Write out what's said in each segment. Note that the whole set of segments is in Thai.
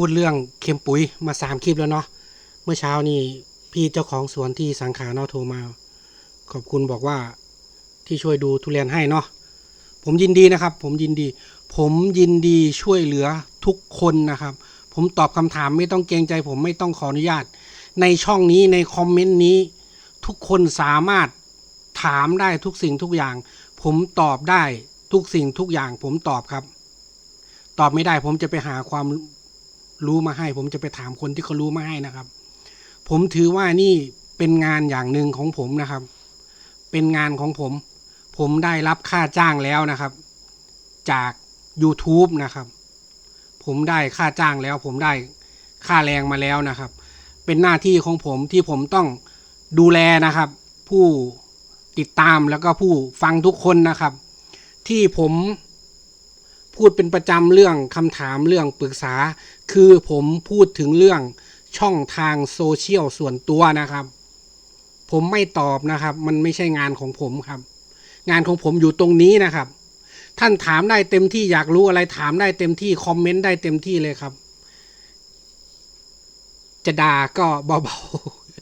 พูดเรื่องเค็มปุ๋ยมาสามคลิปแล้วเนาะเมื่อเช้านี่พี่เจ้าของสวนที่สังขาเนาะโทรมา ขอบคุณบอกว่าที่ช่วยดูทุเรียนให้เนาะผมยินดีนะครับ ผมยินดี ผมยินดีช่วยเหลือทุกคนนะครับ ผมตอบคำถามไม่ต้องเกรงใจ ผมไม่ต้องขออนุญาต ในช่องนี้ในคอมเมนต์นี้ ทุกคนสามารถถามได้ทุกสิ่งทุกอย่าง ผมตอบได้ทุกสิ่งทุกอย่าง ผมตอบครับ ตอบไม่ได้ผมจะไปหาความ รู้มาให้ ผมจะไปถามคนที่เขารู้มาให้นะครับ ผมถือว่านี่เป็นงานอย่างหนึ่งของผมนะครับ เป็นงานของผม ผมได้รับค่าจ้างแล้วนะครับ จาก YouTube นะครับ ผมได้ค่าจ้างแล้ว ผมได้ค่าแรงมาแล้วนะครับ เป็นหน้าที่ของผมที่ผมต้องดูแลนะครับ ผู้ติดตามแล้วก็ผู้ฟังทุกคนนะครับ ที่ผม พูดเป็นประจำเรื่องคำถามเรื่องปรึกษา คือผมพูดถึงเรื่องช่องทางโซเชียลส่วนตัวนะครับ ผมไม่ตอบนะครับ มันไม่ใช่งานของผมครับ งานของผมอยู่ตรงนี้นะครับ ท่านถามได้เต็มที่อยากรู้อะไรถามได้เต็มที่คอมเมนต์ได้เต็มที่เลยครับ จะด่าก็เบา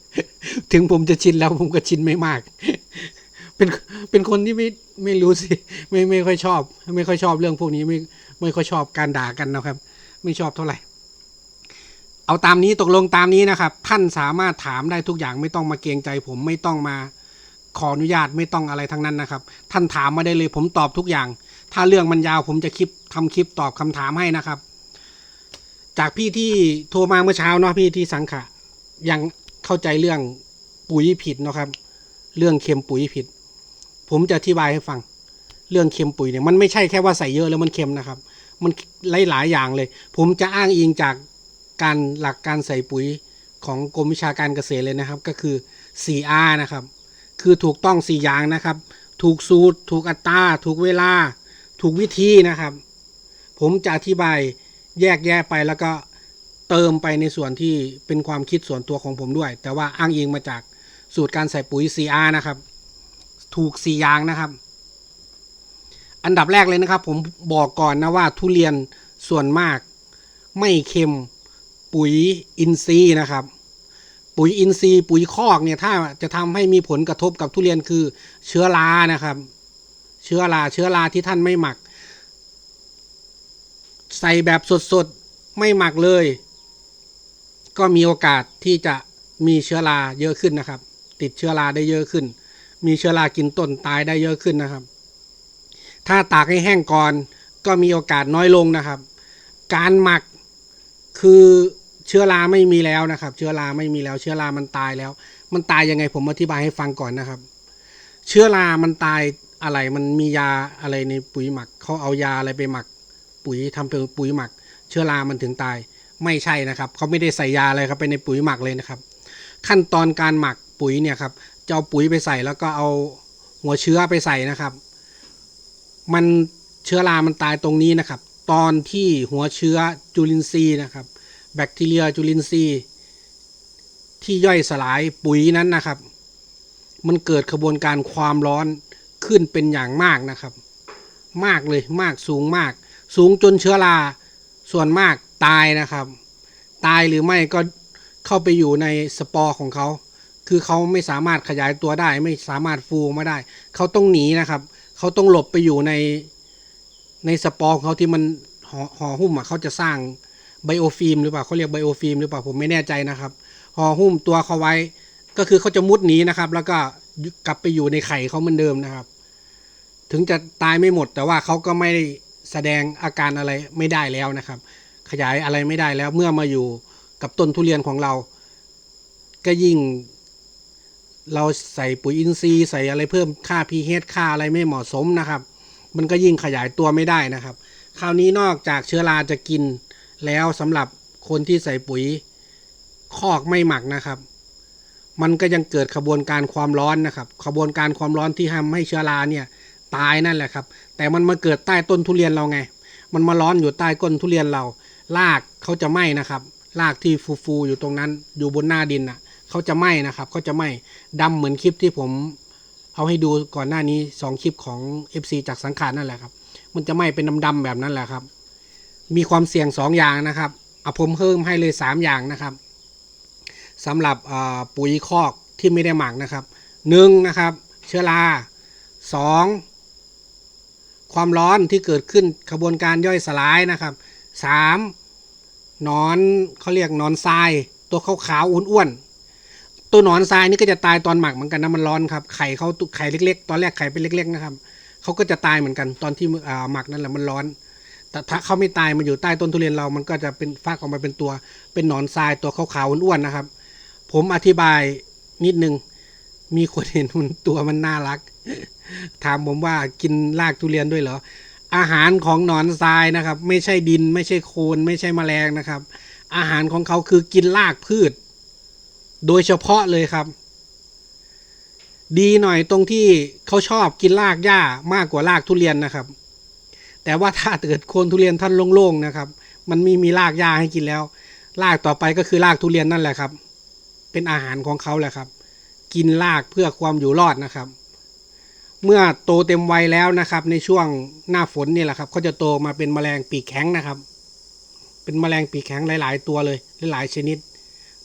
ๆถึงผมจะชินแล้วผมก็ชินไม่มาก เป็นเป็นคนที่ไม่ไม่รู้สิไม่ไม่ค่อยชอบ ไม่ค่อยชอบเรื่องพวกนี้ไม่ไม่ค่อยชอบการด่ากันนะครับ ไม่ชอบเท่าไหร่ เอาตามนี้ตกลงตามนี้นะครับ ท่านสามารถถามได้ทุกอย่างไม่ต้องมาเกรงใจ ผมไม่ต้องมาขออนุญาตไม่ต้องอะไรทั้งนั้นนะครับ ท่านถามมาได้เลยผมตอบทุกอย่าง ถ้าเรื่องมันยาวผมจะคลิปทำคลิปตอบคำถามให้นะครับ จากพี่ที่โทรมาเมื่อเช้าเนาะพี่ที่สังขะยังเข้าใจเรื่องปุ๋ยผิดนะครับ เรื่องเค็มปุ๋ยผิด ผมจะอธิบายให้ฟัง เรื่องเค็มปุ๋ยเนี่ยมันไม่ใช่แค่ว่าใส่เยอะแล้วมันเค็มนะครับ มันหลายหลายๆอย่างเลย ผมจะอ้างอิงจากการหลักการใส่ปุ๋ยของกรมวิชาการเกษตรเลยนะครับ ก็คือ 4R นะครับ คือถูกต้อง 4 อย่างนะครับ ถูกสูตร ถูกอัตราถูกเวลา ถูกวิธีนะครับ ผมจะอธิบายแยกแยะไปแล้วก็เติมไปในส่วนที่เป็นความคิดส่วนตัวของผมด้วย แต่ว่าอ้างอิงมาจากสูตรการใส่ปุ๋ย 4R นะครับ ถูก4อย่างนะครับ อันดับแรกเลยนะครับ ผมบอกก่อนนะว่าทุเรียนส่วนมาก ไม่เค็มปุ๋ยอินทรีย์นะครับ ปุ๋ยอินทรีย์ปุ๋ยคอกเนี่ยถ้าจะทำให้มีผลกระทบกับทุเรียนคือเชื้อรานะครับ เชื้อราเชื้อราที่ท่านไม่หมัก ใส่แบบสดๆไม่หมักเลย ก็มีโอกาสที่จะมีเชื้อราเยอะขึ้นนะครับ ติดเชื้อราได้เยอะขึ้น มีเชื้อรากินต้นตายได้เยอะขึ้นนะครับ ถ้าตากให้แห้งก่อนก็มีโอกาสน้อยลงนะครับ การหมักคือเชื้อราไม่มีแล้วนะครับ เชื้อราไม่มีแล้ว เชื้อรามันตายแล้ว มันตายยังไงผมอธิบายให้ฟังก่อนนะครับ เชื้อรามันตายอะไรมันมียาอะไรในปุ๋ยหมักเขาเอายาอะไรไปหมัก ปุ๋ยทำเป็นปุ๋ยหมัก เชื้อรามันถึงตาย ไม่ใช่นะครับเขาไม่ได้ใส่ยาอะไรครับไปในปุ๋ยหมักเลยนะครับ ขั้นตอนการหมักปุ๋ยเนี่ยครับ จะเอาปุ๋ยไปใส่แล้วก็เอาหัวเชื้อไปใส่นะครับ มันเชื้อรา มันตายตรงนี้นะครับ ตอนที่หัวเชื้อจุลินทรีย์นะครับ แบคทีเรียจุลินทรีย์ ที่ย่อยสลายปุ๋ยนั้นนะครับ มันเกิดกระบวนการความร้อนขึ้นเป็นอย่างมากนะครับ มากเลยมากสูงมาก สูงจนเชื้อราส่วนมากตายนะครับ ตายหรือไม่ก็เข้าไปอยู่ในสปอร์ของเขา คือเขาไม่สามารถขยายตัวได้ ไม่สามารถฟูมาได้ เขาต้องหนีนะครับ เขาต้องหลบไปอยู่ในในสปอร์ของเขาที่มันห่อห่อหุ้มอะเขาจะสร้างไบโอฟิล์มหรือเปล่าเขาเรียกไบโอฟิล์มหรือเปล่าผมไม่แน่ใจนะครับห่อหุ้มตัวเขาไว้ ก็คือเขาจะมุดหนีนะครับ แล้วก็กลับไปอยู่ในไข่เขาเหมือนเดิมนะครับ ถึงจะตายไม่หมด แต่ว่าเขาก็ไม่แสดงอาการอะไรไม่ได้แล้วนะครับ ขยายอะไรไม่ได้แล้วเมื่อมาอยู่กับต้นทุเรียนของเรา ก็ยิ่ง เราใส่ปุ๋ยอินทรีย์ใส่อะไรเพิ่มค่า pH ค่าอะไรไม่เหมาะสมนะครับ มันก็ยิ่งขยายตัวไม่ได้นะครับ คราวนี้นอกจากเชื้อราจะกินแล้วสำหรับคนที่ใส่ปุ๋ยคอกไม่หมักนะครับ มันก็ยังเกิดขบวนการความร้อนนะครับ ขบวนการความร้อนที่ทำให้เชื้อราเนี่ยตายนั่นแหละครับ แต่มันมาเกิดใต้ต้นทุเรียนเราไง มันมาร้อนอยู่ใต้ก้นทุเรียนเรารากเขาจะไหม้นะครับรากที่ฟูๆอยู่ตรงนั้นอยู่บนหน้าดินน่ะ เขาจะไหม้นะครับเขาจะไหม้ดำเหมือนคลิปที่ผมเอาให้ดูก่อนหน้านี้สองคลิปของ FC จากสังขารนั่นแหละครับ มันจะไหม้เป็นดำๆแบบนั้นแหละครับ มีความเสี่ยงสองอย่างนะครับเอะผมเพิ่มให้เลยสามอย่างนะครับสำหรับปุ๋ยคอกที่ไม่ได้หมักนะครับหนึ่งนะครับ เชื้อราสองความร้อนที่เกิดขึ้นขบวนการย่อยสลายนะครับสามหนอนเขาเรียกนอนทราย ตัวขาวๆอ้วนๆ ตัวหนอนทรายนี่ก็จะตายตอนหมักเหมือนกันนะมันร้อนครับไข่เขาตุไข่เล็ก ๆ ตอนแรกไข่เป็นเล็ก ๆ นะครับเขาก็จะตายเหมือนกันตอนที่อ่าหมักนั่นแหละมันร้อน แต่ถ้าเขาไม่ตายมันอยู่ใต้ต้นทุเรียนเรามันก็จะเป็นฟักออกมาเป็นตัว เป็นหนอนทรายตัวขาวๆอ้วนๆนะครับ ผมอธิบายนิดนึงมีคนเห็นมันตัวมันน่ารัก ถามผมว่ากินรากทุเรียนด้วยเหรออาหารของหนอนทรายนะครับ ไม่ใช่ดิน ไม่ใช่โคลนไม่ใช่แมลงนะครับ อาหารของเขาคือกินรากพืช โดยเฉพาะเลยครับ ดีหน่อยตรงที่เขาชอบกินรากหญ้ามากกว่ารากทุเรียนนะครับ แต่ว่าถ้าเกิดโคนทุเรียนท่านโล่งๆนะครับ มันมีมีรากหญ้าให้กินแล้วรากต่อไปก็คือรากทุเรียนนั่นแหละครับ เป็นอาหารของเขาแหละครับ กินรากเพื่อความอยู่รอดนะครับ เมื่อโตเต็มวัยแล้วนะครับ ในช่วงหน้าฝนนี่แหละครับเขาจะโตมาเป็นแมลงปีกแข็งนะครับ เป็นแมลงปีกแข็งหลาย ๆ ตัวเลยหลายๆชนิด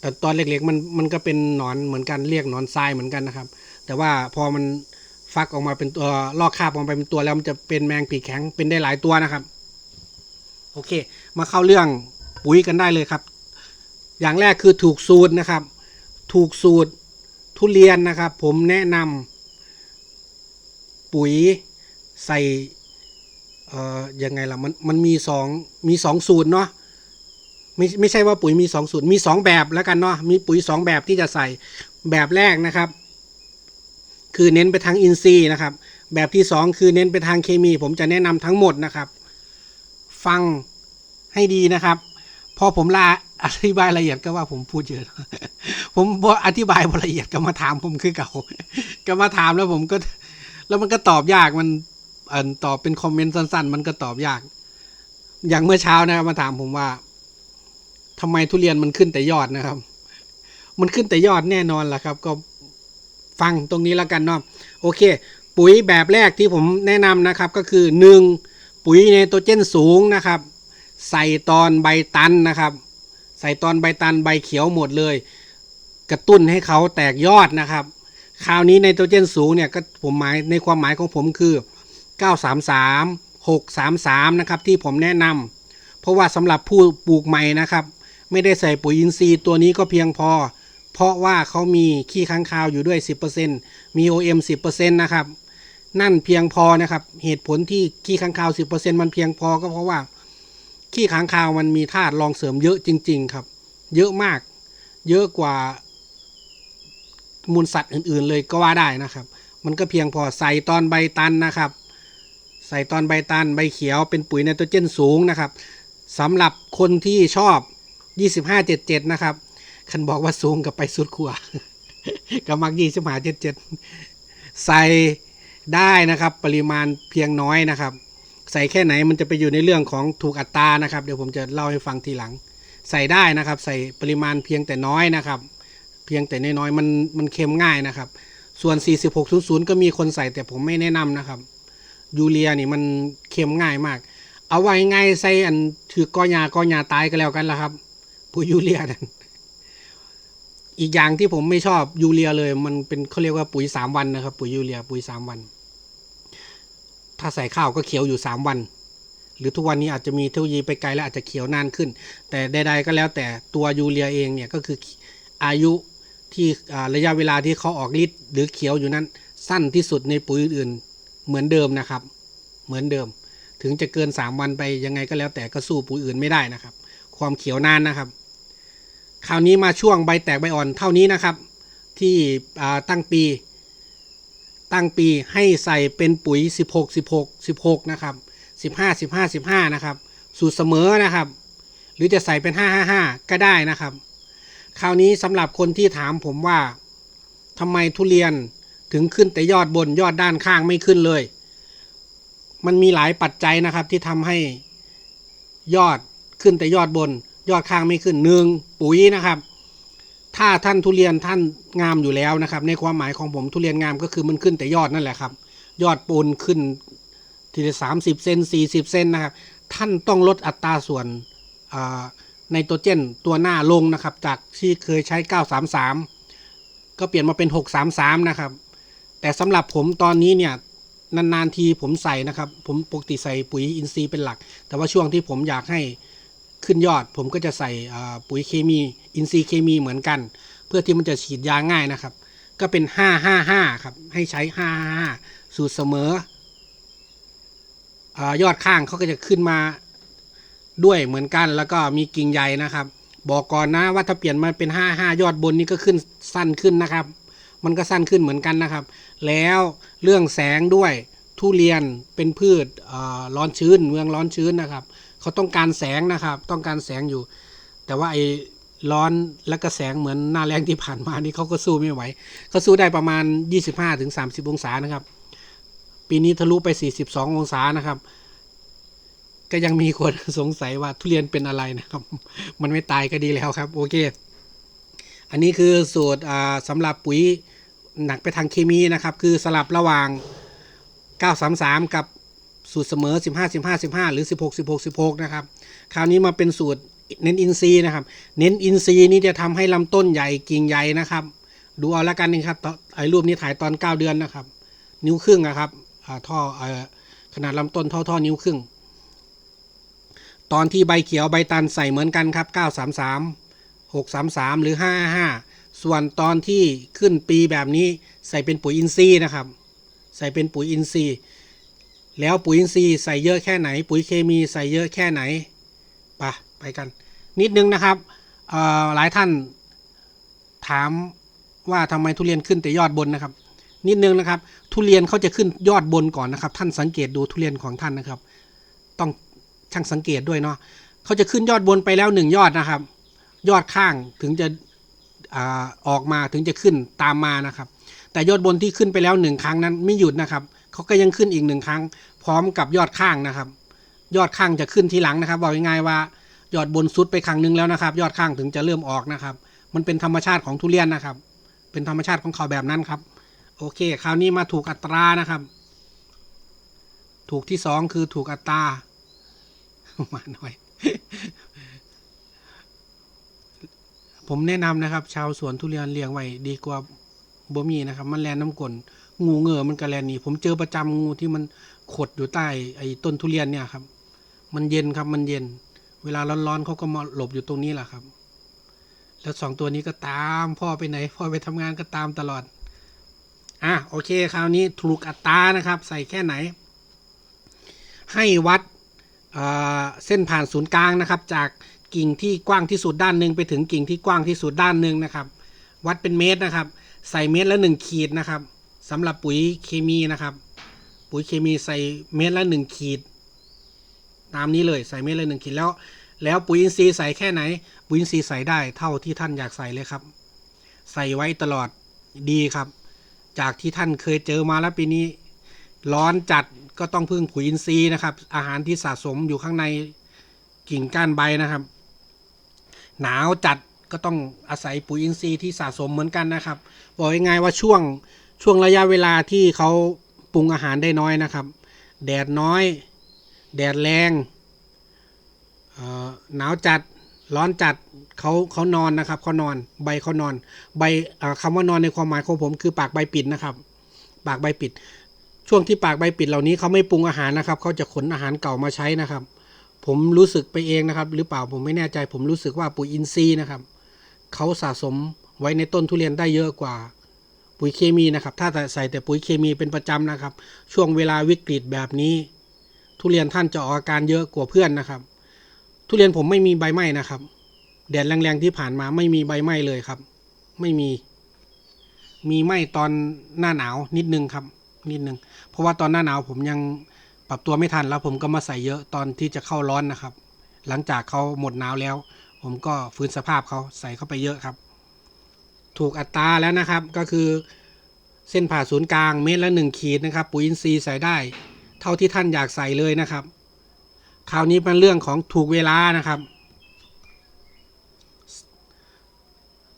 แต่ตอนเล็กๆมันมันก็เป็นหนอนเหมือนกันเรียกหนอนทรายเหมือนกันนะครับ แต่ว่าพอมันฟักออกมาเป็นตัวลอกคาบออกมาเป็นตัวแล้วมันจะเป็นแมงปีกแข็งเป็นได้หลายตัวนะครับ โอเค มาเข้าเรื่องปุ๋ยกันได้เลยครับ อย่างแรกคือถูกสูตรนะครับ ถูกสูตรทุเรียนนะครับ ผมแนะนำปุ๋ยใส่เอ่อยังไงล่ะมันมันมีสองมีสองสูตรเนาะ ไม่ไม่ใช่ว่าปุ๋ยมีสองสูตรมีสองแบบแล้วกันเนาะมีปุ๋ยสองแบบที่จะใส่แบบแรกนะครับ คือเน้นไปทางอินทรีย์นะครับ แบบที่สองคือเน้นไปทางเคมี ผมจะแนะนำทั้งหมดนะครับ ฟังให้ดีนะครับ พอผมลาอธิบายละเอียดก็ว่าผมพูดเยอะผมบออธิบายบละเอียดก็มาถามผมคือเก่าก็มาถามแล้วผมก็ แล้วมันก็ตอบยากมันอ่อตอบเป็นคอมเมนต์สั้น ๆ มันก็ตอบยาก อย่างเมื่อเช้านะครับมาถามผมว่า ทำไมทุเรียนมันขึ้นแต่ยอดนะครับ มันขึ้นแต่ยอดแน่นอนล่ะครับ ก็ฟังตรงนี้แล้วกันเนาะโอเค ปุ๋ยแบบแรกที่ผมแนะนำนะครับก็คือหนึ่งปุ๋ยไนโตรเจนสูงนะครับ ใส่ตอนใบตันนะครับ ใส่ตอนใบตันใบเขียวหมดเลย กระตุ้นให้เขาแตกยอดนะครับคราวนี้ไนโตรเจนสูงเนี่ยก็ผมหมายในความหมายของผมคือ 933 633 นะครับที่ผมแนะนำเพราะว่าสำหรับผู้ปลูกใหม่นะครับ ไม่ได้ใส่ปุ๋ยอินทรีย์ตัวนี้ก็เพียงพอ เพราะว่าเขามีขี้ค้างคาวอยู่ด้วย 10%มี OM 10%นะครับ นั่นเพียงพอนะครับ เหตุผลที่ขี้ค้างคาว 10%มันเพียงพอก็เพราะว่า ขี้ค้างคาวมันมีธาตุรองเสริมเยอะจริง ๆ ครับ เยอะมาก เยอะกว่ามูลสัตว์อื่น ๆ เลยก็ว่าได้นะครับ มันก็เพียงพอใส่ตอนใบตันนะครับ ใส่ตอนใบตันใบเขียวเป็นปุ๋ยไนโตรเจนสูงนะครับสำหรับคนที่ชอบ 2577นะครับคันบอกว่าสูงกับไปสุดขั้วก็มัก2577ใส่ได้นะครับ ปริมาณเพียงน้อยนะครับ ใส่แค่ไหนมันจะไปอยู่ในเรื่องของถูกอัตรานะครับ เดี๋ยวผมจะเล่าให้ฟังทีหลัง ใส่ได้นะครับ ใส่ปริมาณเพียงแต่น้อยนะครับ เพียงแต่น้อยๆมันมันเค็มง่ายนะครับ ส่วน 4600 ก็มีคนใส่แต่ผมไม่แนะนำนะครับยูเรียนี่มันเค็มง่ายมาก เอาไว้ง่ายใส่อันถือกอยากอยาตายก็แล้วกันละครับ ปุ๋ยยูเรียนั่นอีกอย่างที่ผมไม่ชอบยูเรียเลย มันเป็นเขาเรียกว่าปุ๋ยสามวันนะครับ ปุ๋ยยูเรีย ปุ๋ยสามวัน ถ้าใส่ข้าวก็เขียวอยู่สามวัน หรือทุกวันนี้อาจจะมีเทคโนโลยีไปไกลแล้วอาจจะเขียวนานขึ้น แต่ใดๆก็แล้วแต่ตัวยูเรียเองเนี่ยก็คืออายุที่ระยะเวลาที่เขาออกฤทธิ์หรือเขียวอยู่นั้น สั้นที่สุดในปุ๋ยอื่นเหมือนเดิมนะครับ เหมือนเดิม ถึงจะเกิน 3 วันไปยังไงก็แล้วแต่ก็สู้ปุ๋ยอื่นไม่ได้นะครับ ความเขียวนานนะครับ คราวนี้มาช่วงใบแตกใบอ่อนเท่านี้นะครับ ที่ตั้งปี ตั้งปีให้ใส่เป็นปุ๋ย 16 16 16 นะครับ 15 15 15 นะครับ สูตรเสมอนะครับ หรือจะใส่เป็น 555 ก็ได้นะครับ คราวนี้สำหรับคนที่ถามผมว่าทำไมทุเรียนถึงขึ้นแต่ยอดบนยอดด้านข้างไม่ขึ้นเลย มันมีหลายปัจจัยนะครับที่ทำให้ยอดขึ้นแต่ยอดบน ยอดข้างไม่ขึ้นหนึ่งปุ๋ยนะครับ ถ้าท่านทุเรียนท่านงามอยู่แล้วนะครับ ในความหมายของผมทุเรียนงามก็คือมันขึ้นแต่ยอดนั่นแหละครับ ยอดปูนขึ้นทีละสามสิบเซนสี่สิบเซนนะครับ ท่านต้องลดอัตราส่วนอ่าไนโตรเจนตัวหน้าลงนะครับ จากที่เคยใช้ 933 ก็เปลี่ยนมาเป็น 633 นะครับ แต่สำหรับผมตอนนี้เนี่ยนานๆทีผมใส่นะครับ ผมปกติใส่ปุ๋ยอินทรีย์เป็นหลัก แต่ว่าช่วงที่ผมอยากให้ ขึ้นยอด ผมก็จะใส่ปุ๋ยเคมี อินทรีย์เคมีเหมือนกัน เพื่อที่มันจะฉีดยาง่ายนะครับ ก็เป็น 555 ครับ ให้ใช้ 555 สูตรเสมออยอดข้างเขาก็จะขึ้นมาด้วยเหมือนกัน แล้วก็มีกิ่งใหญ่นะครับ บอกก่อนนะว่าถ้าเปลี่ยนมาเป็น 55 ยอดบนนี่ก็ขึ้นสั้นขึ้นนะครับ มันก็สั้นขึ้นเหมือนกันนะครับ แล้วเรื่องแสงด้วยทุเรียนเป็นพืชร้อนชื้นเมืองร้อนชื้นนะครับ เขาต้องการแสงนะครับ ต้องการแสงอยู่ แต่ว่าไอ้ร้อนและก็แสงเหมือนหน้าแรงที่ผ่านมานี่เขาก็สู้ไม่ไหวเขาสู้ได้ประมาณ 25-30 องศานะครับ ปีนี้ทะลุไป 42 องศานะครับ ก็ยังมีคนสงสัยว่าทุเรียนเป็นอะไรนะครับ มันไม่ตายก็ดีแล้วครับ โอเค อันนี้คือสูตรอ่าสำหรับปุ๋ยหนักไปทางเคมีนะครับ คือสลับระหว่าง 933 กับ สูตรเสมอ 15 15 15 หรือ 16 16 16 นะครับ คราวนี้มาเป็นสูตรเน้นอินทรีนะครับ เน้นอินทรีนี่จะทำให้ลำต้นใหญ่กิ่งใหญ่นะครับ ดูเอาละกันนะครับไอ้รูปนี้ถ่ายตอน 9 เดือนนะครับ นิ้วครึ่งนะครับท่ออขนาดลำต้นเท่าท่อนิ้วครึ่ง ตอนที่ใบเขียวใบตันใส่เหมือนกันครับ 933 633 หรือ 555 ส่วนตอนที่ขึ้นปีแบบนี้ใส่เป็นปุ๋ยอินทรีย์นะครับ ใส่เป็นปุ๋ยอินทรีย์ แล้วปุ๋ยอินทรีย์ใส่เยอะแค่ไหน ปุ๋ยเคมีใส่เยอะแค่ไหนไปไปกัน นิดนึงนะครับหลายท่านถามว่าทำไมทุเรียนขึ้นแต่ยอดบนนะครับ นิดนึงนะครับ ทุเรียนเขาจะขึ้นยอดบนก่อนนะครับ ท่านสังเกตดูทุเรียนของท่านนะครับ ต้องช่างสังเกตด้วยเนาะเขาจะขึ้นยอดบนไปแล้วหนึ่งยอดนะครับ ยอดข้างถึงจะอออกมาถึงจะขึ้นตามมานะครับ แต่ยอดบนที่ขึ้นไปแล้วหนึ่งครั้งนั้นไม่หยุดนะครับ เขาก็ยังขึ้นอีกหนึ่งครั้ง พร้อมกับยอดข้างนะครับ ยอดข้างจะขึ้นทีหลังนะครับบอกง่ายๆว่า ยอดบนสุดไปครั้งหนึ่งแล้วนะครับ ยอดข้างถึงจะเริ่มออกนะครับ มันเป็นธรรมชาติของทุเรียนนะครับ เป็นธรรมชาติของเขาแบบนั้นครับ โอเค คราวนี้มาถูกอัตรานะครับ ถูกที่สองคือถูกอัตรามาหน่อย ผมแนะนำนะครับ ชาวสวนทุเรียนเลี้ยงไว้ดีกว่าบ่มีนะครับ มันแลนน้ำกลน งูเงือมันก็แลนหนี่ผมเจอประจำงูที่มันขดอยู่ใต้ไอ้ต้นทุเรียนเนี่ยครับ มันเย็นครับมันเย็น เวลาร้อนๆเขาก็มาหลบอยู่ตรงนี้แหละครับ แล้วสองตัวนี้ก็ตามพ่อไปไหนพ่อไปทำงานก็ตามตลอดอะโอเคคราวนี้ถูกอัตรานะครับ ใส่แค่ไหน ให้วัดเเส้นผ่านศูนย์กลางนะครับ จากกิ่งที่กว้างที่สุดด้านหนึ่งไปถึงกิ่งที่กว้างที่สุดด้านหนึ่งนะครับ วัดเป็นเมตรนะครับ ใส่เมตรละหนึ่งขีดนะครับ สำหรับปุ๋ยเคมีนะครับ ปุ๋ยเคมีใส่เมตรละหนึ่งขีด ตามนี้เลยใส่เมตรละหนึ่งขีดแล้ว แล้วปุ๋ยอินทรีย์ใส่แค่ไหน ปุ๋ยอินทรีย์ใส่ได้เท่าที่ท่านอยากใส่เลยครับ ใส่ไว้ตลอดดีครับ จากที่ท่านเคยเจอมาแล้วปีนี้ ร้อนจัดก็ต้องพึ่งปุ๋ยอินทรีย์นะครับ อาหารที่สะสมอยู่ข้างในกิ่งก้านใบนะครับ หนาวจัดก็ต้องอาศัยปุ๋ยอินทรีย์ที่สะสมเหมือนกันนะครับ บอกง่ายๆว่าช่วง ช่วงระยะเวลาที่เขาปรุงอาหารได้น้อยนะครับ แดดน้อย แดดแรงหนาวจัดร้อนจัดเขาเขานอนนะครับเขานอนใบเขานอน ใบเอ่อคำว่านอนในความหมายของผมคือปากใบปิดนะครับ ปากใบปิด ช่วงที่ปากใบปิดเหล่านี้เขาไม่ปรุงอาหารนะครับเขาจะขนอาหารเก่ามาใช้นะครับ ผมรู้สึกไปเองนะครับ หรือเปล่าผมไม่แน่ใจ ผมรู้สึกว่าปุ๋ยอินทรีย์นะครับเขาสะสมไว้ในต้นทุเรียนได้เยอะกว่า ปุ๋ยเคมีนะครับ ถ้าแต่ใส่แต่ปุ๋ยเคมีเป็นประจำนะครับ ช่วงเวลาวิกฤตแบบนี้ ทุเรียนท่านจะออกอาการเยอะกว่าเพื่อนนะครับ ทุเรียนผมไม่มีใบไหม้นะครับแดดแรงๆที่ผ่านมาไม่มีใบไหม้เลยครับ ไม่มี มีไหม้ตอนหน้าหนาวนิดนึงครับ นิดนึง เพราะว่าตอนหน้าหนาวผมยังปรับตัวไม่ทันแล้ว ผมก็มาใส่เยอะตอนที่จะเข้าร้อนนะครับ หลังจากเขาหมดหนาวแล้ว ผมก็ฟื้นสภาพเขาใส่เข้าไปเยอะครับ ถูกอัตราแล้วนะครับ ก็คือเส้นผ่าศูนย์กลางเมตรละหนึ่งขีดนะครับ ปุ๋ยอินทรีย์ใส่ได้ เท่าที่ท่านอยากใส่เลยนะครับ คราวนี้เป็นเรื่องของถูกเวลานะครับ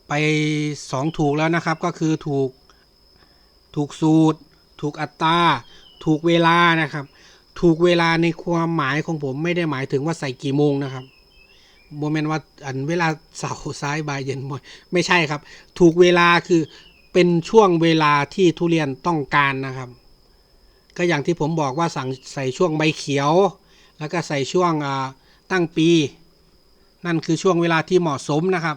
ไปสองถูกแล้วนะครับก็คือถูกถูกสูตร ถูกอัตราถูกเวลานะครับ ถูกเวลาในความหมายของผมไม่ได้หมายถึงว่าใส่กี่โมงนะครับ โมเมนต์ว่าอันเวลาเสาร์ซ้ายบ่ายเย็นบ่อยไม่ใช่ครับ ถูกเวลาคือเป็นช่วงเวลาที่ทุเรียนต้องการนะครับ ก็อย่างที่ผมบอกว่าสั่งใส่ช่วงใบเขียว แล้วก็ใส่ช่วงตั้งปี นั่นคือช่วงเวลาที่เหมาะสมนะครับ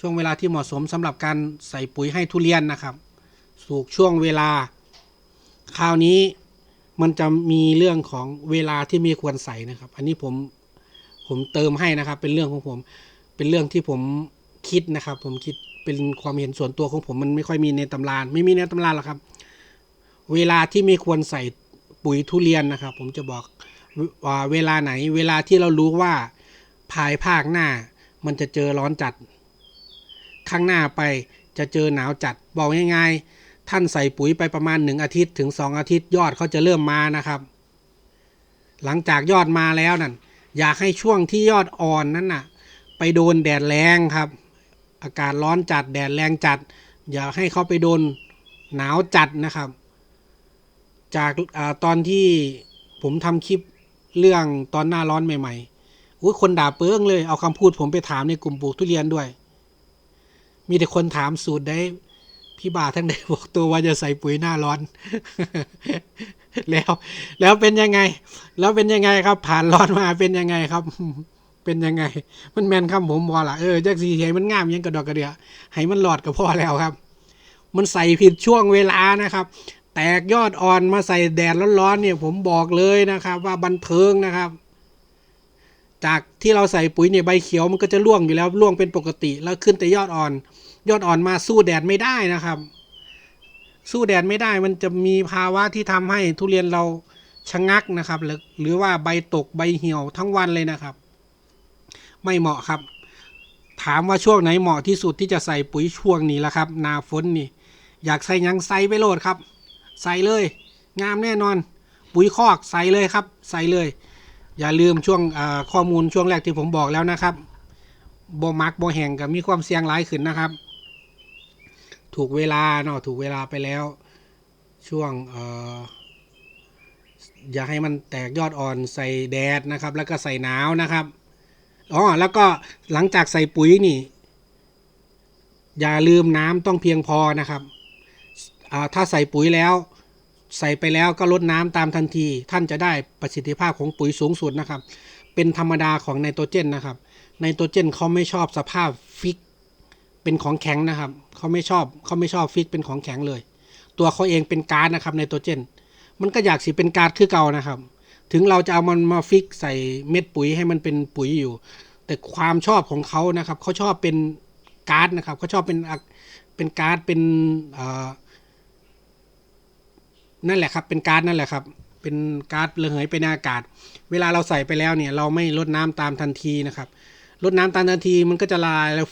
ช่วงเวลาที่เหมาะสมสำหรับการใส่ปุ๋ยให้ทุเรียนนะครับถูกช่วงเวลา คราวนี้มันจะมีเรื่องของเวลาที่มีควรใส่นะครับ อันนี้ผม ผมเติมให้นะครับ เป็นเรื่องของผม เป็นเรื่องที่ผมคิดนะครับ ผมคิดเป็นความเห็นส่วนตัวของผมมันไม่ค่อยมีในตำราไม่มีในตำราหรอกครับ เวลาที่ไม่ควรใส่ปุ๋ยทุเรียนนะครับ ผมจะบอกว่าเวลาไหน เวลาที่เรารู้ว่าภายภาคหน้า มันจะเจอร้อนจัด ข้างหน้าไปจะเจอหนาวจัด บอกง่ายๆท่านใส่ปุ๋ยไปประมาณหนึ่งอาทิตย์ถึงสองอาทิตย์ยอดเขาจะเริ่มมานะครับ หลังจากยอดมาแล้วนั่น อยากให้ช่วงที่ยอดอ่อนนั้นน่ะ ไปโดนแดดแรงครับ อากาศร้อนจัดแดดแรงจัด อย่าให้เขาไปโดนหนาวจัดนะครับ จากอาตอนที่ผมทำคลิปเรื่องตอนหน้าร้อนใหม่ๆอุ้ยคนด่าเปิ้งเลย เอาคำพูดผมไปถามในกลุ่มปลูกทุเรียนด้วย มีแต่คนถามสูตรได้พี่บาทั้งใดบอกตัวว่าจะใส่ปุ๋ยหน้าร้อน แล้ว แล้วเป็นยังไง แล้วเป็นยังไงครับ ผ่านร้อนมาเป็นยังไงครับ เป็นยังไง มันแมนครับผมบอละเออจักสีเห้มันงามยังกระดอกกระเดียให้มันหลอดก็พอแล้วครับ มันใส่ผิดช่วงเวลานะครับ แตกยอดอ่อนมาใส่แดดร้อนๆเนี่ย ผมบอกเลยนะครับ ว่าบันเทิงนะครับ จากที่เราใส่ปุ๋ยเนี่ยใบเขียวมันก็จะร่วงอยู่แล้วร่วงเป็นปกติ แล้วขึ้นแต่ยอดอ่อน ยอดอ่อนมาสู้แดดไม่ได้นะครับ สู้แดดไม่ได้มันจะมีภาวะที่ทำให้ทุเรียนเราชะงักนะครับหรือหรือว่าใบตกใบเหี่ยวทั้งวันเลยนะครับ ไม่เหมาะครับ ถามว่าช่วงไหนเหมาะที่สุดที่จะใส่ปุ๋ยช่วงนี้ละครับ นาฝนนี่ อยากใส่ยังใส่ไปโหลดครับ ใส่เลย งามแน่นอน ปุ๋ยคอกใส่เลยครับ ใส่เลย อย่าลืมช่วงข้อมูลช่วงแรกที่ผมบอกแล้วนะครับโบมักโบแห่งกับมีความเสี่ยงร้ายขึ้นนะครับ ถูกเวลาเนาะถูกเวลาไปแล้ว ช่วงเอออย่าให้มันแตกยอดอ่อนใส่แดดนะครับ แล้วก็ใส่หนาวนะครับอ๋อแล้วก็หลังจากใส่ปุ๋ยนี่ อย่าลืมน้ำต้องเพียงพอนะครับถ้าใส่ปุ๋ยแล้ว ใส่ไปแล้วก็ลดน้ำตามทันที ท่านจะได้ประสิทธิภาพของปุ๋ยสูงสุดนะครับ เป็นธรรมดาของไนโตรเจนนะครับไนโตรเจนเขาไม่ชอบสภาพฟิก เป็นของแข็งนะครับ เขาไม่ชอบเขาไม่ชอบฟิกเป็นของแข็งเลย ตัวเขาเองเป็นก๊าซนะครับไนโตรเจน มันก็อยากสิเป็นก๊าซคือเก่านะครับ ถึงเราจะเอามันมาฟิกใส่เม็ดปุ๋ยให้มันเป็นปุ๋ยอยู่ แต่ความชอบของเขานะครับเขาชอบเป็นก๊าซนะครับเขาชอบเป็นเป็นก๊าซเป็นอ่อนั่นแหละครับ เป็นก๊าซนั่นแหละครับ เป็นก๊าซระเหยไปในอากาศ เวลาเราใส่ไปแล้วเนี่ย เราไม่ลดน้ำตามทันทีนะครับลดน้ำตามทันทีมันก็จะละลายแล้ว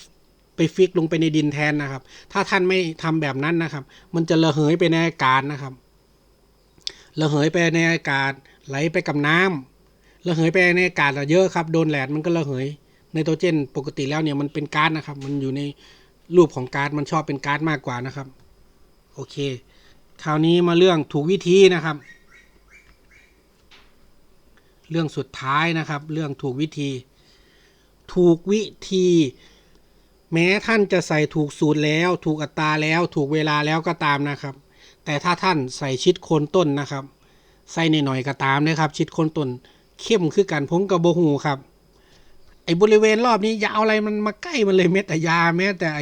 ไปฟิกลงไปในดินแทนนะครับ ถ้าท่านไม่ทำแบบนั้นนะครับ มันจะระเหยไปในอากาศนะครับ ระเหยไปในอากาศ ไหลไปกับน้ำระเหยไปในอากาศเยอะครับ โดนแดดมันก็ระเหยไนโตรเจนปกติแล้วเนี่ยมันเป็นก๊าซนะครับ มันอยู่ในรูปของก๊าซมันชอบเป็นก๊าซมากกว่านะครับ โอเค คราวนี้มาเรื่องถูกวิธีนะครับ เรื่องสุดท้ายนะครับ เรื่องถูกวิธี ถูกวิธี แม้ท่านจะใส่ถูกสูตรแล้ว ถูกอัตราแล้วถูกเวลาแล้วก็ตามนะครับ แต่ถ้าท่านใส่ชิดโคนต้นนะครับ ใส่หน่อยๆก็ตามนะครับ ชิดโคนต้น เข้มคือกันพงกับโบหูครับไอ้บริเวณรอบนี้อยาเอาอะไรมันมาใกล้มันเลยเม็ดแต่ยาแม้แต่ไอ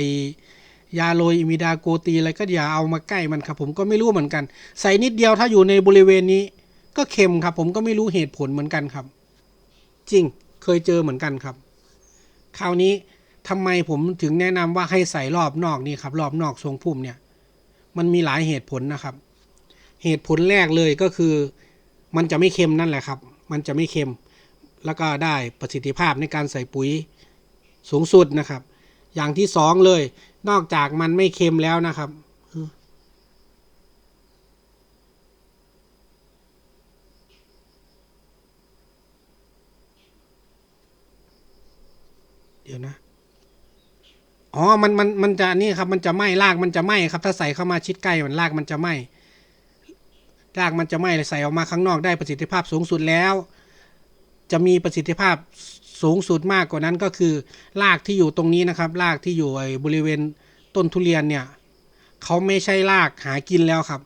ยาโรยอิมิดาโกตีอะไรก็อย่าเอามาใกล้มันครับ ผมก็ไม่รู้เหมือนกัน ใส่นิดเดียวถ้าอยู่ในบริเวณนี้ ก็เค็มครับ ผมก็ไม่รู้เหตุผลเหมือนกันครับ จริงเคยเจอเหมือนกันครับ คราวนี้ ทำไมผมถึงแนะนำว่าให้ใส่รอบนอกนี่ครับ รอบนอกทรงพุ่มเนี่ย มันมีหลายเหตุผลนะครับ เหตุผลแรกเลยก็คือ มันจะไม่เค็มนั่นแหละครับ มันจะไม่เค็ม แล้วก็ได้ประสิทธิภาพในการใส่ปุ๋ยสูงสุดนะครับ อย่างที่สองเลย นอกจากมันไม่เค็มแล้วนะครับเดี๋ยวนะ อ๋อ มันมันมันจะนี่ครับ มันจะไหม้รากมันจะไหม้ครับ ถ้าใส่เข้ามาชิดใกล้มันรากมันจะไหม้รากมันจะไหม้ใส่ออกมาข้างนอกได้ประสิทธิภาพสูงสุดแล้ว จะมีประสิทธิภาพสูงสุดมากกว่านั้นก็คือรากที่อยู่ตรงนี้นะครับรากที่อยู่ไอ้บริเวณต้นทุเรียนเนี่ยเขาไม่ใช่รากหากินแล้วครับ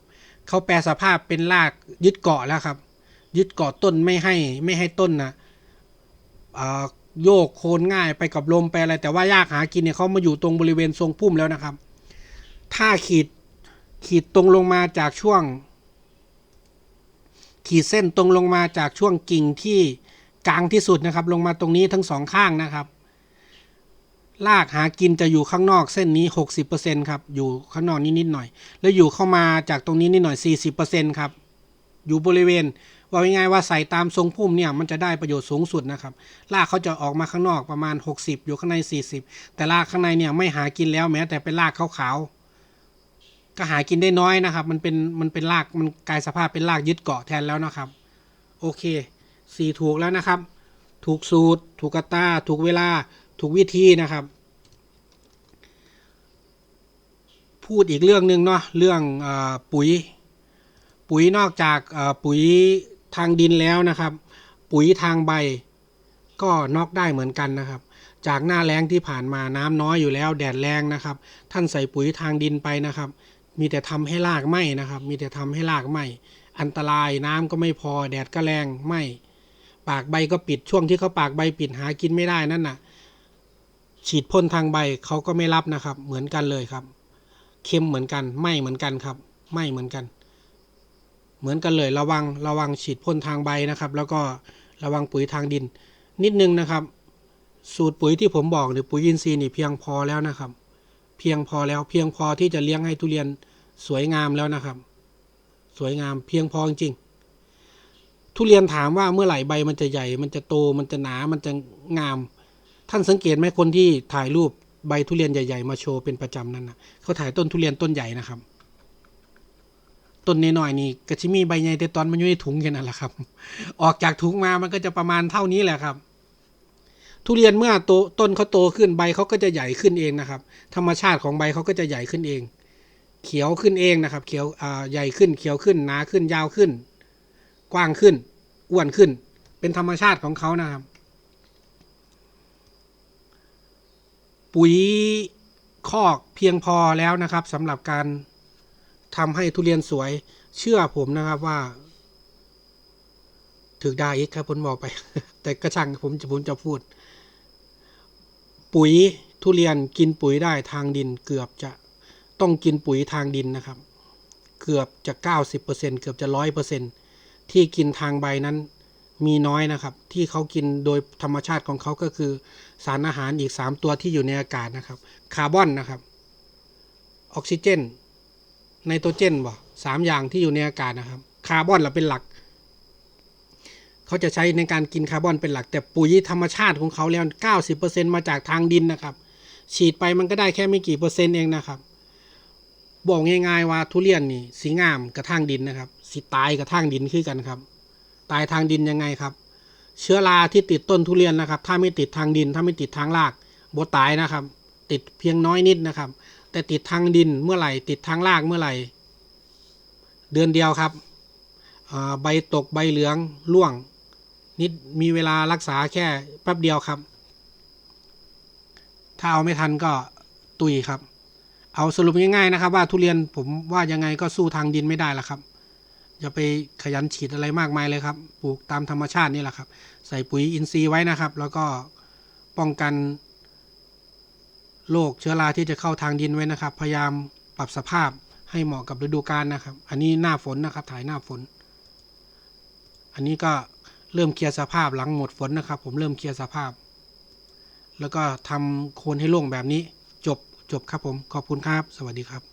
เขาแปลสภาพเป็นรากยึดเกาะแล้วครับ ยึดเกาะต้นไม่ให้ไม่ให้ต้นนะอ่า โยกโคนง่ายไปกับลมไปอะไร แต่ว่ายากหากินเนี่ยเขามาอยู่ตรงบริเวณทรงพุ่มแล้วนะครับ ถ้าขีดขีดตรงลงมาจากช่วง ขีดเส้นตรงลงมาจากช่วงกิ่งที่กลางที่สุดนะครับ ลงมาตรงนี้ทั้งสองข้างนะครับลากหากินจะอยู่ข้างนอกเส้นนี้ 60%ครับ อยู่ข้างนอกนิดนิดๆหน่อย แล้วอยู่เข้ามาจากตรงนี้นิดหน่อย 40%ครับ อยู่บริเวณ ว่าง่ายๆว่าใส่ตามทรงพุ่มเนี่ยมันจะได้ประโยชน์สูงสุดนะครับลากเขาจะออกมาข้างนอกประมาณ 60 อยู่ข้างใน 40 แต่ลากข้างในเนี่ยไม่หากินแล้วแม้ แต่เป็นลากขาวๆก็หากินได้น้อยนะครับ มันเป็นมันเป็นรากมันกลายสภาพเป็นรากยึดเกาะแทนแล้วนะครับ โอเคสี่ถูกแล้วนะครับ ถูกสูตร ถูกกตาถูกเวลา ถูกวิธีนะครับ พูดอีกเรื่องหนึ่งเนาะเรื่องอปุ๋ย ปุ๋ยนอกจากปุ๋ย ทางดินแล้วนะครับ ปุ๋ยทางใบ ก็นอกได้เหมือนกันนะครับ จากหน้าแล้งที่ผ่านมาน้ำน้อยอยู่แล้วแดดแรงนะครับ ท่านใส่ปุ๋ยทางดินไปนะครับ มีแต่ทำให้รากไหมนะครับ มีแต่ทำให้รากไหมอันตรายน้ำก็ไม่พอแดดก็แรงไหมปากใบก็ปิดช่วงที่เขาปากใบปิดหากินไม่ได้นั่นน่ะ ฉีดพ่นทางใบเขาก็ไม่รับนะครับ เหมือนกันเลยครับ เค็มเหมือนกันไหมเหมือนกันครับไหมเหมือนกัน เหมือนกันเลยระวังระวังฉีดพ่นทางใบนะครับ แล้วก็ระวังปุ๋ยทางดิน นิดนึงนะครับ สูตรปุ๋ยที่ผมบอกหรือปุ๋ยอินทรีย์นี่เพียงพอแล้วนะครับ เพียงพอแล้วเพียงพอที่จะเลี้ยงให้ทุเรียนสวยงามแล้วนะครับ สวยงามเพียงพอจริงทุเรียนถามว่าเมื่อไหร่ใบมันจะใหญ่ มันจะโต มันจะหนา มันจะงาม ท่านสังเกตไหมคนที่ถ่ายรูปใบทุเรียนใหญ่ ๆ มาโชว์เป็นประจำนั่นนะเขาถ่ายต้นทุเรียนต้นใหญ่นะครับ ต้นน้อยๆนี่กระชิมีใบใหญ่แต่ตอนมันอยู่ในถุงแค่นั้นแหละครับ ออกจากถุงมามันก็จะประมาณเท่านี้แหละครับ ทุเรียนเมื่อโตต้นเขาโตขึ้นใบเขาก็จะใหญ่ขึ้นเองนะครับ ธรรมชาติของใบเขาก็จะใหญ่ขึ้นเอง เขียวขึ้นเองนะครับ เขียวอ่าใหญ่ขึ้น เขียวขึ้นหนาขึ้นยาวขึ้น กว้างขึ้นอ้วนขึ้น เป็นธรรมชาติของเขานะครับ ปุ๋ยคอกเพียงพอแล้วนะครับสำหรับการ ทำให้ทุเรียนสวย เชื่อผมนะครับว่า ถึกได้อีกครับผมบอกไป แต่กระช่างผมจะผมจะพูด ปุ๋ยทุเรียนกินปุ๋ยได้ทางดิน เกือบจะต้องกินปุ๋ยทางดินนะครับ เกือบจะเก้าสิบเปอร์เซ็นเกือบจะร้อยเปอร์เซ็นที่กินทางใบนั้นมีน้อยนะครับ ที่เขากินโดยธรรมชาติของเขาก็คือ สารอาหารอีก 3 ตัวที่อยู่ในอากาศนะครับ คาร์บอนนะครับ ออกซิเจน ไนโตรเจนบ่สามอย่างที่อยู่ในอากาศนะครับ คาร์บอนเราเป็นหลัก เขาจะใช้ในการกินคาร์บอนเป็นหลัก แต่ปุ๋ยธรรมชาติของเขาแล้ว 90%มาจากทางดินนะครับ ฉีดไปมันก็ได้แค่ไม่กี่เปอร์เซ็นต์เองนะครับ บอกง่ายๆว่าทุเรียนนี่สีงามกระทางดินนะครับ สีตายกระทางดินคือกันครับ ตายทางดินยังไงครับ เชื้อราที่ติดต้นทุเรียนนะครับ ถ้าไม่ติดทางดิน ถ้าไม่ติดทางรากบตายนะครับ ติดเพียงน้อยนิดนะครับ แต่ติดทางดินเมื่อไหร่ ติดทางรากเมื่อไหร่ เดือนเดียวครับใบตกใบเหลืองร่วง นิดมีเวลารักษาแค่แป๊บเดียวครับ ถ้าเอาไม่ทันก็ตุยครับ เอาสรุปง่ายๆนะครับ ว่าทุเรียนผมว่ายังไงก็สู้ทางดินไม่ได้ละครับอย่าไปขยันฉีดอะไรมากมายเลยครับ ปลูกตามธรรมชาตินี่แหละครับ ใส่ปุ๋ยอินทรีย์ไว้นะครับ แล้วก็ป้องกัน โรคเชื้อราที่จะเข้าทางดินไว้นะครับ พยายามปรับสภาพให้เหมาะกับฤดูกาลนะครับ อันนี้หน้าฝนนะครับ ถ่ายหน้าฝน อันนี้ก็เริ่มเคลียร์สภาพหลังหมดฝนนะครับ ผมเริ่มเคลียร์สภาพ แล้วก็ทำโคนให้โล่งแบบนี้ จบจบครับผม ขอบคุณครับ สวัสดีครับ